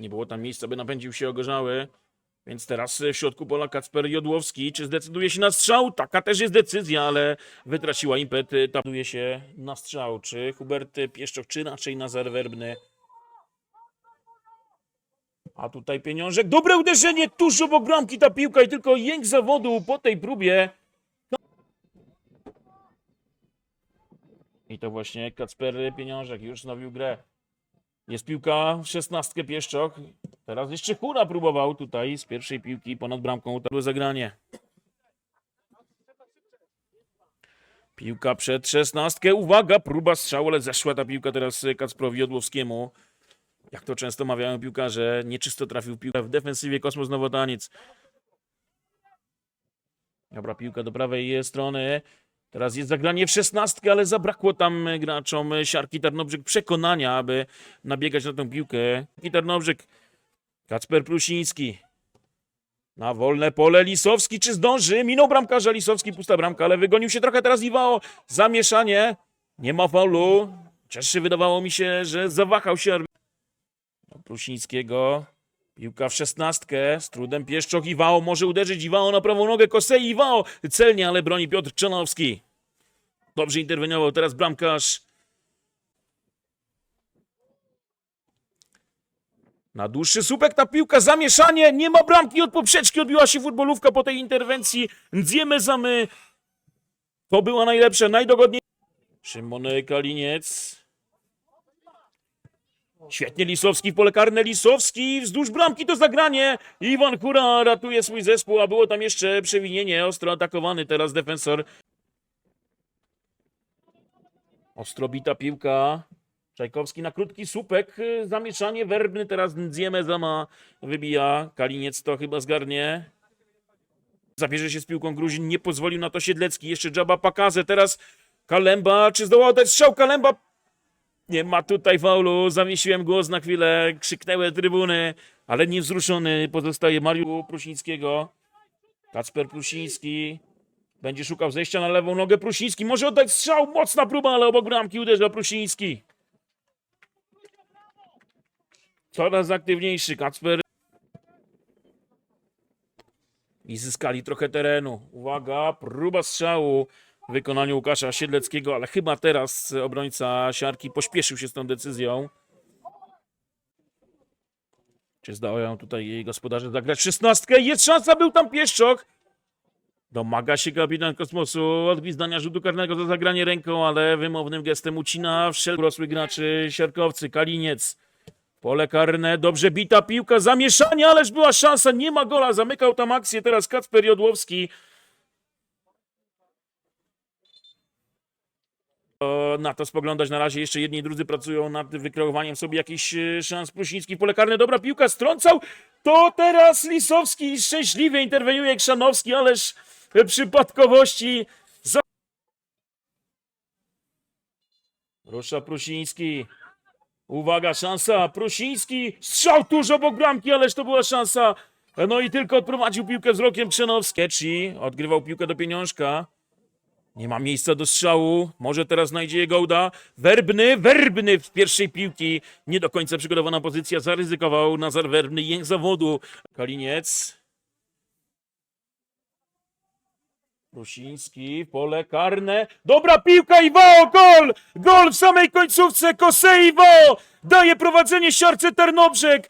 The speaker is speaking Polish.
Nie było tam miejsca, by napędził się ogorzały. Więc teraz w środku pola Kacper Jodłowski. Czy zdecyduje się na strzał? Taka też jest decyzja, ale wytraciła impet. Tapuje się na strzał. Czy Hubert Pieszczok, czy raczej Nazar Werbny? A tutaj pieniążek. Dobre uderzenie tuż obok bramki ta piłka i tylko jęk zawodu po tej próbie. I to właśnie Kacper Pieniążek już znowił grę. Jest piłka w szesnastkę Pieszczok. Teraz jeszcze Hura próbował tutaj z pierwszej piłki ponad bramką. To było zagranie. Piłka przed szesnastkę. Uwaga, próba strzału, ale zeszła ta piłka teraz Kacprowi Jodłowskiemu. Jak to często mawiają piłkarze, nieczysto trafił piłkę w defensywie Kosmos Nowotaniec. Dobra, piłka do prawej strony. Teraz jest zagranie w szesnastkę, ale zabrakło tam graczom Siarki Tarnobrzeg przekonania, aby nabiegać na tą piłkę. Siarki Tarnobrzeg, Kacper Prusiński. Na wolne pole Lisowski, czy zdąży? Minął bramkarza Lisowski, pusta bramka, ale wygonił się trochę teraz Iwao. Zamieszanie, nie ma faulu. Chociaż wydawało mi się, że zawahał się. Do Prusińskiego. Piłka w szesnastkę, z trudem Pieszczok, Iwao może uderzyć, Iwao na prawą nogę, Kosei, Iwao celnie, ale broni Piotr Czanowski. Dobrze interweniował teraz bramkarz. Na dłuższy słupek ta piłka, zamieszanie, nie ma bramki od poprzeczki, odbiła się futbolówka po tej interwencji. Ndziemy zamy. To była najlepsza, najdogodniejsza. Szymon Kaliniec. Świetnie Lisowski w pole karne. Lisowski wzdłuż bramki to zagranie. Iwan Kura ratuje swój zespół, a było tam jeszcze przewinienie. Ostro atakowany teraz defensor. Ostro bita piłka. Czajkowski na krótki słupek. Zamieszanie werbny. Teraz Ndzieme Zama wybija. Kaliniec to chyba zgarnie. Zabierze się z piłką Gruzin. Nie pozwolił na to Siedlecki. Jeszcze Dżaba Pakazę. Teraz Kalemba. Czy zdołał dać strzał? Kalemba nie ma tutaj faulu, zawiesiłem głos na chwilę, krzyknęły trybuny, ale niewzruszony pozostaje Mariusz Prusińskiego. Kacper Prusiński będzie szukał zejścia na lewą nogę Prusiński, może oddać strzał, mocna próba, ale obok bramki uderza Prusiński. Coraz aktywniejszy Kacper. I zyskali trochę terenu. Uwaga, próba strzału w wykonaniu Łukasza Siedleckiego, ale chyba teraz obrońca Siarki pośpieszył się z tą decyzją. Czy zdają tutaj jej gospodarze zagrać szesnastkę? Jest szansa, był tam Pieszczok. Domaga się kapitan Kosmosu od gwizdania rzutu karnego za zagranie ręką, ale wymownym gestem ucina wszelkich rosłych graczy siarkowcy. Kaliniec. Pole karne, dobrze bita piłka, zamieszanie, ależ była szansa, nie ma gola, zamykał tam akcję teraz Kacper Jodłowski. Na to spoglądać. Na razie jeszcze jedni i drudzy pracują nad wykreowaniem sobie jakichś e, szans. Prusiński w pole karne, dobra piłka, strącał. To teraz Lisowski szczęśliwie interweniuje Krzanowski, ależ e, przypadkowości. Za... Rusza Prusiński. Uwaga, szansa. Prusiński. Strzał tuż obok bramki, ależ to była szansa. No i tylko odprowadził piłkę wzrokiem Krzanowski. Eczi odgrywał piłkę do pieniążka. Nie ma miejsca do strzału. Może teraz znajdzie jego uda. Werbny, werbny w pierwszej piłki. Nie do końca przygotowana pozycja. Zaryzykował Nazar Werbny. Jęk zawodu. Kaliniec. Rusiński, pole karne. Dobra piłka Iwao, gol! Gol w samej końcówce. Kosei Iwao daje prowadzenie siarce Tarnobrzeg.